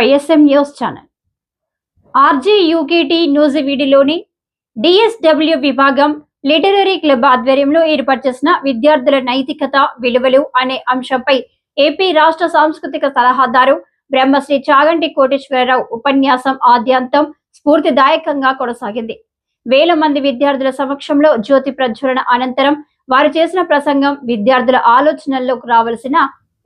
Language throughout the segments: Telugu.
YSM news channel. RG UKT న్యూజివీడిలోని DSW విభాగం లిటరరీ క్లబ్ ఆధ్వర్యంలో ఏర్పాటు చేసిన విద్యార్థుల నైతికత విలువలు అనే అంశంపై ఏపీ రాష్ట్ర సాంస్కృతిక సలహాదారు బ్రహ్మశ్రీ చాగంటి కోటేశ్వరరావు ఉపన్యాసం ఆద్యంతం స్ఫూర్తిదాయకంగా కొనసాగింది. వేల మంది విద్యార్థుల సమక్షంలో జ్యోతి ప్రజ్వలన అనంతరం వారు చేసిన ప్రసంగం విద్యార్థుల ఆలోచనల్లోకి రావలసిన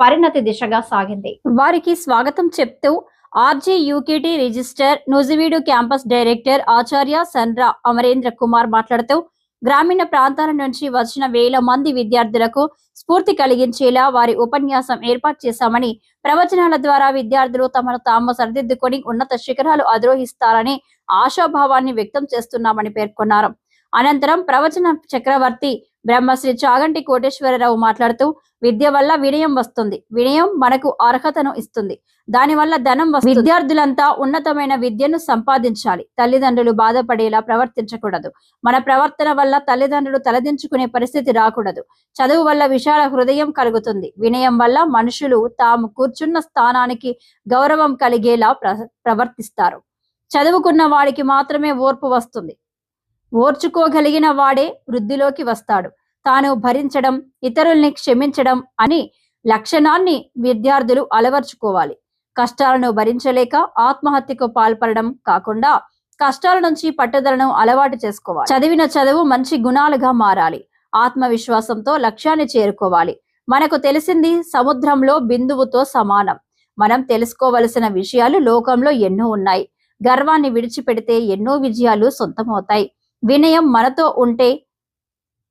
పరిణతి దిశగా సాగింది. వారికి స్వాగతం చెప్తూ RG UKT registrar Nuzvid campus director ఆచార్య సన్రా అమరేంద్ర కుమార్ మాట్లాడుతూ గ్రామీణ ప్రాంతాల నుంచి వచ్చిన వేల మంది విద్యార్థులకు స్ఫూర్తి కలిగించేలా వారి ఉపన్యాసం ఏర్పాటు చేశామని ప్రవచనాల ద్వారా విద్యార్థులు తమను తాము సరిదిద్దుకొని ఉన్నత శిఖరాలు అధిరోహిస్తారని ఆశాభావాన్ని వ్యక్తం చేస్తున్నామని పేర్కొన్నారు. అనంతరం ప్రవచన చక్రవర్తి బ్రహ్మశ్రీ చాగంటి కోటేశ్వరరావు మాట్లాడుతూ విద్య వల్ల వినయం వస్తుంది. వినయం మనకు అర్హతను ఇస్తుంది. దానివల్ల ధనం విద్యార్థులంతా ఉన్నతమైన విద్యను సంపాదించాలి. తల్లిదండ్రులు బాధపడేలా ప్రవర్తించకూడదు. మన ప్రవర్తన వల్ల తల్లిదండ్రులు తలదించుకునే పరిస్థితి రాకూడదు. చదువు వల్ల విశాల హృదయం కలుగుతుంది. వినయం వల్ల మనుషులు తాము కూర్చున్న స్థానానికి గౌరవం కలిగేలా ప్ర- ప్రవర్తిస్తారు. చదువుకున్న వాడికి మాత్రమే ఓర్పు వస్తుంది. ఓర్చుకోగలిగిన వాడే వృద్ధిలోకి వస్తాడు. తాను భరించడం ఇతరుల్ని క్షమించడం అని లక్షణాన్ని విద్యార్థులు అలవర్చుకోవాలి. కష్టాలను భరించలేక ఆత్మహత్యకు పాల్పడడం కాకుండా కష్టాల నుంచి పట్టుదలను అలవాటు చేసుకోవాలి. చదివిన చదువు మంచి గుణాలుగా మారాలి. ఆత్మవిశ్వాసంతో లక్ష్యాన్ని చేరుకోవాలి. మనకు తెలిసింది సముద్రంలో బిందువుతో సమానం. మనం తెలుసుకోవలసిన విషయాలు లోకంలో ఎన్నో ఉన్నాయి. గర్వాన్ని విడిచిపెడితే ఎన్నో విజయాలు సొంతమవుతాయి. వినయం మనతో ఉంటే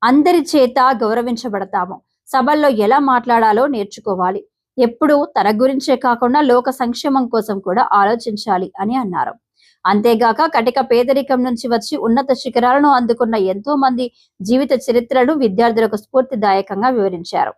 అందరి చేత గౌరవించబడతాము. సభల్లో ఎలా మాట్లాడాలో నేర్చుకోవాలి. ఎప్పుడు తన గురించే కాకుండా లోక సంక్షేమం కోసం కూడా ఆలోచించాలి అని అన్నారు. అంతేగాక కటిక పేదరికం నుంచి వచ్చి ఉన్నత శిఖరాలను అందుకున్న ఎంతో మంది జీవిత చరిత్రను విద్యార్థులకు స్ఫూర్తిదాయకంగా వివరించారు.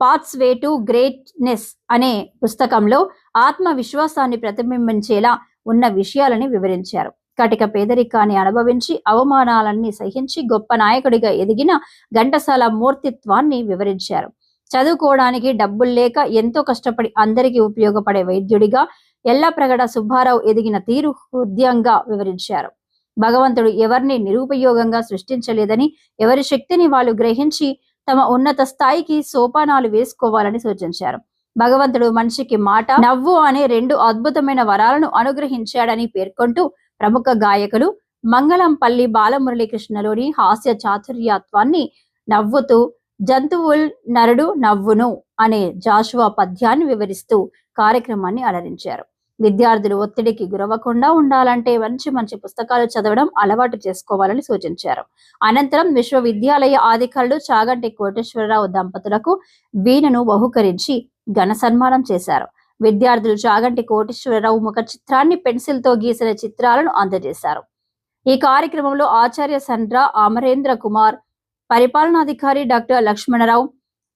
పాత్స్ వే టు గ్రేట్నెస్ అనే పుస్తకంలో ఆత్మవిశ్వాసాన్ని ప్రతిబింబించేలా ఉన్న విషయాలని వివరించారు. కటిక పేదరికాన్ని అనుభవించి అవమానాలన్నీ సహించి గొప్ప నాయకుడిగా ఎదిగిన ఘంటసాల మూర్తిత్వాన్ని వివరించారు. చదువుకోవడానికి డబ్బులు లేక ఎంతో కష్టపడి అందరికీ ఉపయోగపడే వైద్యుడిగా ఎల్లప్రగడ సుబ్బారావు ఎదిగిన తీరు హృదయంగా వివరించారు. భగవంతుడు ఎవరిని నిరుపయోగంగా సృష్టించలేదని ఎవరి శక్తిని వాళ్ళు గ్రహించి తమ ఉన్నత స్థాయికి సోపానాలు వేసుకోవాలని సూచించారు. భగవంతుడు మనిషికి మాట నవ్వు అనే రెండు అద్భుతమైన వరాలను అనుగ్రహించాడని పేర్కొంటూ ప్రముఖ గాయకులు మంగళంపల్లి బాలమురళీకృష్ణలోని హాస్య చాతుర్యత్వాన్ని నవ్వుతూ జంతువుల్ నరుడు నవ్వును అనే జాషువా పద్యాన్ని వివరిస్తూ కార్యక్రమాన్ని అలరించారు. విద్యార్థులు ఒత్తిడికి గురవకుండా ఉండాలంటే మంచి మంచి పుస్తకాలు చదవడం అలవాటు చేసుకోవాలని సూచించారు. అనంతరం విశ్వవిద్యాలయ అధికారులు చాగంటి కోటేశ్వరరావు దంపతులకు వీణను బహుకరించి ఘన సన్మానం చేశారు. విద్యార్థులు చాగంటి కోటేశ్వరరావు ముఖ చిత్రాన్ని పెన్సిల్తో గీసిన చిత్రాలను అందజేశారు. ఈ కార్యక్రమంలో ఆచార్య Sandra Amarendra Kumar పరిపాలనాధికారి doctor Lakshmanarao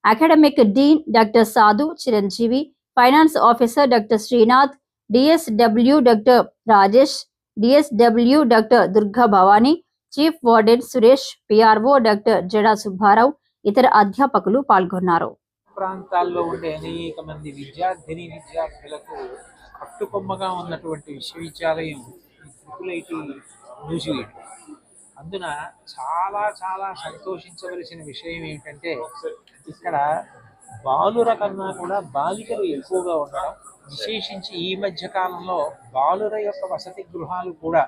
academic dean doctor Sadhu Chiranjeevi finance officer doctor Srinath DSW doctor Rajesh DSW doctor Durga Bhavani chief warden Suresh PRO doctor Jada Subbarao ఇతర అధ్యాపకులు పాల్గొన్నారు. ప్రాంతాల్లో ఉండే అనేక మంది విద్యార్థిని విద్యార్థులకు కట్టుకొమ్మగా ఉన్నటువంటి విశ్వవిద్యాలయం ట్రిపుల్ ఐటీ న్యూజివీడ్ అందున చాలా చాలా సంతోషించవలసిన విషయం ఏమిటంటే ఇక్కడ బాలుర కన్నా కూడా బాలికలు ఎక్కువగా ఉండడం విశేషించి ఈ మధ్య కాలంలో బాలుర యొక్క వసతి గృహాలు కూడా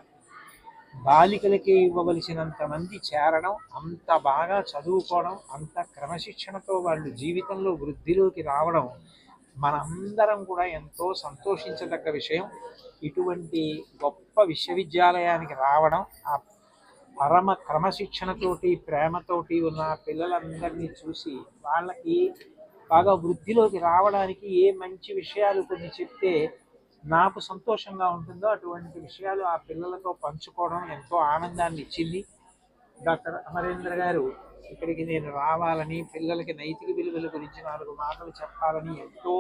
బాలికలకి ఇవ్వవలసినంత మంది చేరడం అంత బాగా చదువుకోవడం అంత క్రమశిక్షణతో వాళ్ళు జీవితంలో వృద్ధిలోకి రావడం మనందరం కూడా ఎంతో సంతోషించదగ్గ విషయం. ఇటువంటి గొప్ప విశ్వవిద్యాలయానికి రావడం ఆ పరమ క్రమశిక్షణతోటి ప్రేమతోటి ఉన్న పిల్లలందరినీ చూసి వాళ్ళకి బాగా వృద్ధిలోకి రావడానికి ఏ మంచి విషయాలు కొన్ని చెప్తే నాకు సంతోషంగా ఉంటుందో అటువంటి విషయాలు ఆ పిల్లలతో పంచుకోవడం ఎంతో ఆనందాన్ని ఇచ్చింది. డాక్టర్ అమరేంద్ర గారు ఇక్కడికి నేను రావాలని పిల్లలకి నైతిక విలువల గురించి నాలుగు మాటలు చెప్పాలని ఎంతో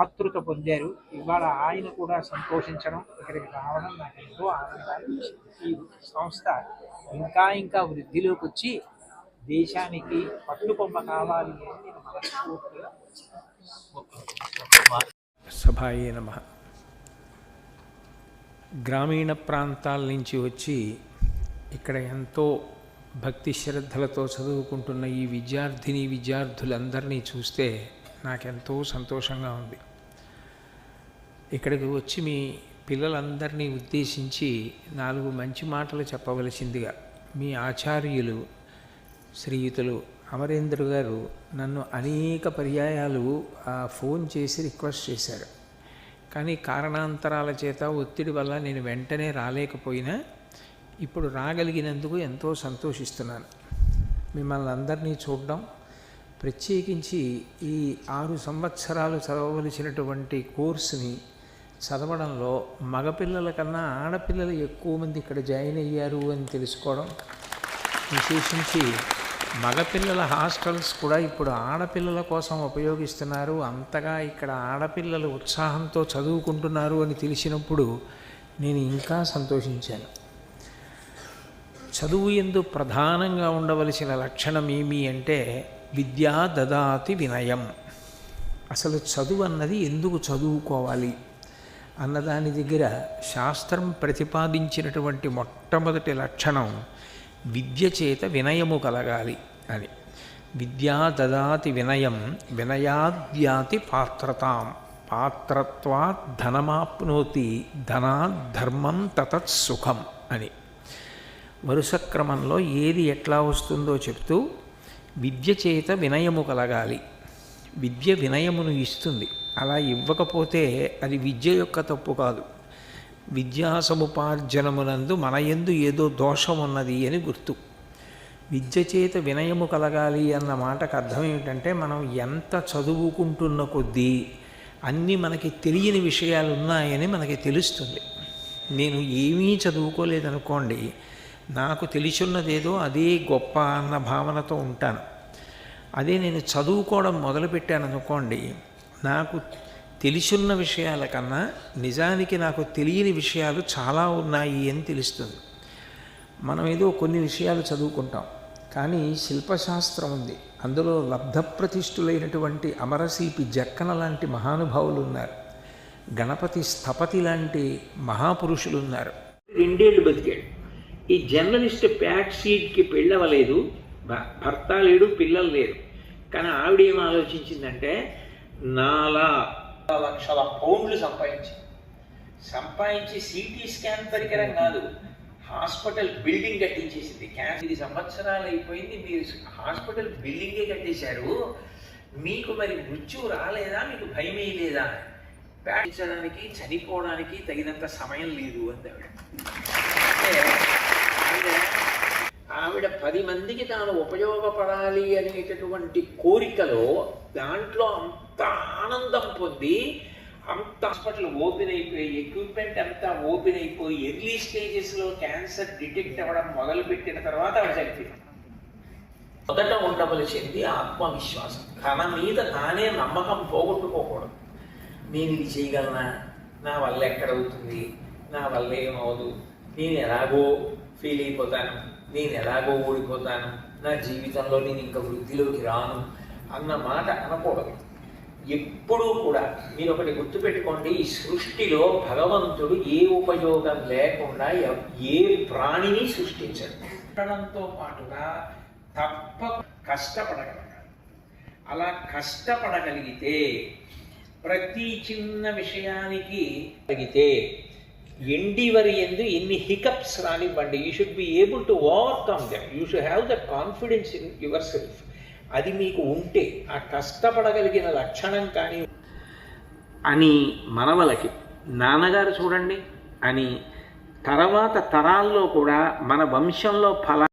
ఆతృత పొందారు. ఇవాళ ఆయన కూడా సంతోషించడం ఇక్కడికి రావడం నాకు ఎంతో ఆనందాన్ని ఇచ్చింది. ఈ సంస్థ ఇంకా ఇంకా వృద్ధిలోకి వచ్చి దేశానికి పట్టుకొమ్మ కావాలి అని నేను మనస్ఫూర్తిగా సభాయే నమ. గ్రామీణ ప్రాంతాల నుంచి వచ్చి ఇక్కడ ఎంతో భక్తి శ్రద్ధలతో చదువుకుంటున్న ఈ విద్యార్థిని విద్యార్థులందరినీ చూస్తే నాకెంతో సంతోషంగా ఉంది. ఇక్కడికి వచ్చి మీ పిల్లలందరినీ ఉద్దేశించి నాలుగు మంచి మాటలు చెప్పవలసిందిగా మీ ఆచార్యులు శ్రీయుతులు అమరేంద్ర గారు నన్ను అనేక పర్యాయాలు ఆ, ఫోన్ చేసి రిక్వెస్ట్ చేశారు. కానీ కారణాంతరాల చేత ఒత్తిడి వల్ల నేను వెంటనే రాలేకపోయినా ఇప్పుడు రాగలిగినందుకు ఎంతో సంతోషిస్తున్నాను. మిమ్మల్ని అందరినీ చూడడం ప్రత్యేకించి ఈ ఆరు సంవత్సరాలు చదవవలసినటువంటి కోర్సుని చదవడంలో మగపిల్లల కన్నా ఆడపిల్లలు ఎక్కువ మంది ఇక్కడ జాయిన్ అయ్యారు అని తెలుసుకోవడం విశేషించి మగపిల్లల హాస్టల్స్ కూడా ఇప్పుడు ఆడపిల్లల కోసం ఉపయోగిస్తున్నారు. అంతగా ఇక్కడ ఆడపిల్లలు ఉత్సాహంతో చదువుకుంటున్నారు అని తెలిసినప్పుడు నేను ఇంకా సంతోషించాను. చదువు ఎందు ప్రధానంగా ఉండవలసిన లక్షణం ఏమి అంటే విద్యా దదాతి వినయం. అసలు చదువు అన్నది ఎందుకు చదువుకోవాలి? అన్నదాని దగ్గర శాస్త్రం ప్రతిపాదించినటువంటి మొట్టమొదటి లక్షణం విద్య చేత వినయము కలగాలి అని. విద్యా దదాతి వినయం వినయాద్యాతి పాత్రతాం. పాత్రత్వాత్ ధనమాప్నోతి ధనాత్ ధర్మం తతత్ సుఖం అని. వరుస క్రమంలో ఏది ఎట్లా వస్తుందో చెప్తూ విద్య చేత వినయము కలగాలి. విద్య వినయమును ఇస్తుంది. అలా ఇవ్వకపోతే అది విద్య యొక్క తప్పు కాదు. విద్యా సముపార్జనమునందు మన యందు ఏదో దోషం ఉన్నది అని గుర్తు. విద్య చేత వినయము కలగాలి అన్న మాటకు అర్థం ఏమిటంటే మనం ఎంత చదువుకుంటున్న కొద్దీ అన్నీ మనకి తెలియని విషయాలు ఉన్నాయని మనకి తెలుస్తుంది. నేను ఏమీ చదువుకోలేదనుకోండి నాకు తెలిసిన్నదేదో అదే గొప్ప అన్న భావనతో ఉంటాను. అదే నేను చదువుకోవడం మొదలుపెట్టాను అనుకోండి నాకు తెలిసున్న విషయాల కన్నా నిజానికి నాకు తెలియని విషయాలు చాలా ఉన్నాయి అని తెలుస్తుంది. మనం ఏదో కొన్ని విషయాలు చదువుకుంటాం. కానీ శిల్పశాస్త్రం ఉంది. అందులో లబ్ధప్రతిష్ఠులైనటువంటి అమరశిల్పి జక్కన లాంటి మహానుభావులు ఉన్నారు. గణపతి స్థపతి లాంటి మహాపురుషులు ఉన్నారు. రెండేళ్ళు బతికాడు. ఈ జర్నలిస్ట్ ప్యాక్ సీట్కి పెళ్ళవలేదు. భ- భర్త లేడు పిల్లలు లేరు. కానీ ఆవిడ ఏం ఆలోచించిందంటే నాలా లక్షల పౌండ్లు సంపాదించింది సంపాదించి సిటీ స్కాన్ పరికరం కాదు హాస్పిటల్ బిల్డింగ్ కట్టించేసింది. క్యాన్ ఇది సంవత్సరాలు అయిపోయింది మీరు హాస్పిటల్ బిల్డింగే కట్టేశారు. మీకు మరి మృత్యువు రాలేదా? మీకు భయమే లేదా? ప్యాటించడానికి చనిపోవడానికి తగినంత సమయం లేదు అంది అంటే ఆవిడ పది మందికి తాను ఉపయోగపడాలి అనేటటువంటి కోరికలో దాంట్లో అంత ఆనందం పొంది అంత హాస్పిటల్ ఓపెన్ అయిపోయి ఎక్విప్మెంట్ అంతా ఓపెన్ అయిపోయి ఎర్లీ స్టేజెస్లో క్యాన్సర్ డిటెక్ట్ అవ్వడం మొదలుపెట్టిన తర్వాత ఆవిడ చనిపోయింది. మొదట ఉండవలసింది ఆత్మవిశ్వాసం. తన మీద తానే నమ్మకం పోగొట్టుకోకూడదు. నేను ఇది చేయగలనా? నా వల్ల ఎక్కడవుతుంది నా వల్ల ఏమవదు నేను ఎలాగో ఫీల్ అయిపోతాను? నేను ఎలాగో ఓడిపోతాను నా జీవితంలో నేను ఇంకా వృద్ధిలోకి రాను అన్న మాట అనకూడదు. ఎప్పుడూ కూడా మీరు ఒకటి గుర్తుపెట్టుకోండి ఈ సృష్టిలో భగవంతుడు ఏ ఉపయోగం లేకుండా ఏ ప్రాణిని సృష్టించడు. ఉండడంతో పాటుగా తప్ప కష్టపడగలగాలి అలా కష్టపడగలిగితే ప్రతి చిన్న విషయానికి కలిగితే ఎండివర్ ఎందు ఎన్ని హికప్స్ రానివ్వండి. You should be able to overcome them you should have the confidence in yourself అది మీకు ఉంటే ఆ కష్టపడగలిగిన లక్షణం కానీ అని మనవలకి నాన్నగారు చూడండి అని తర్వాత తరాల్లో కూడా మన వంశంలో ఫలా